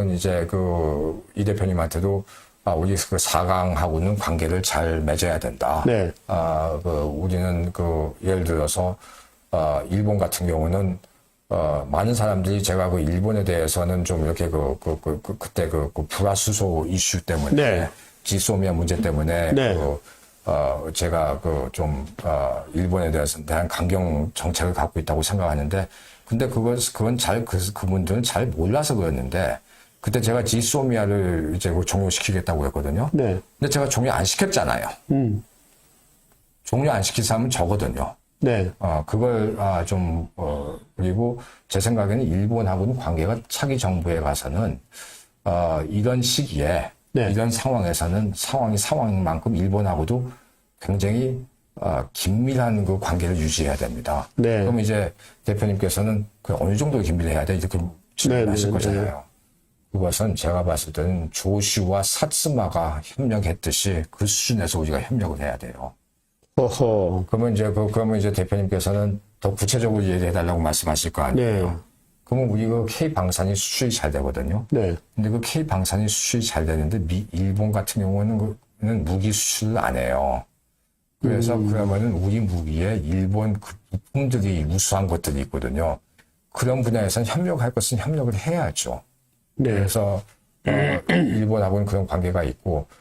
그건 이제 그 이 대표님한테도 아, 우리 그 4강하고는 관계를 잘 맺어야 된다. 네. 아, 그 우리는 그 예를 들어서 아, 일본 같은 경우는 어, 많은 사람들이 제가 그 일본에 대해서는 좀 이렇게 그, 그, 그, 그 그때 그, 그 불화수소 이슈 때문에 네. 지소미아 문제 때문에 네. 그, 어, 제가 그 좀, 어, 일본에 대해서 대한 강경 정책을 갖고 있다고 생각하는데, 근데 그건, 그건 잘, 그, 그분들은 잘 몰라서 그랬는데, 그때 제가 지소미아를 이제 그 종료시키겠다고 했거든요. 네. 근데 제가 종료 안 시켰잖아요. 음. 종료 안 시킨 사람은 저거든요. 네. 어, 그걸, 아, 좀, 어, 그리고 제 생각에는 일본하고는 관계가 차기 정부에 가서는, 어, 이런 시기에, 네. 이런 상황에서는 상황이 상황만큼 일본하고도 굉장히, 어, 긴밀한 그 관계를 유지해야 됩니다. 네. 그럼 이제 대표님께서는 그 어느 정도 긴밀해야 돼? 이렇게 질문하실 네, 네, 거잖아요. 그것은 제가 봤을 때는 조슈와 사츠마가 협력했듯이 그 수준에서 우리가 협력을 해야 돼요. 허허. 그러면 이제 그 그러면 이제 대표님께서는 더 구체적으로 얘기해 달라고 말씀하실 거 아니에요. 네. 그러면 우리 그 K 방산이 수출이 잘 되거든요. 네. 근데 그 K 방산이 수출이 잘 되는데 미 일본 같은 경우는 그는 무기 수출을 안 해요. 그래서 그러면은 우리 무기에 일본 그 부품들이 우수한 것들이 있거든요. 그런 분야에서는 협력할 것은 협력을 해야죠. 네. 그래서 어, 일본하고는 그런 관계가 있고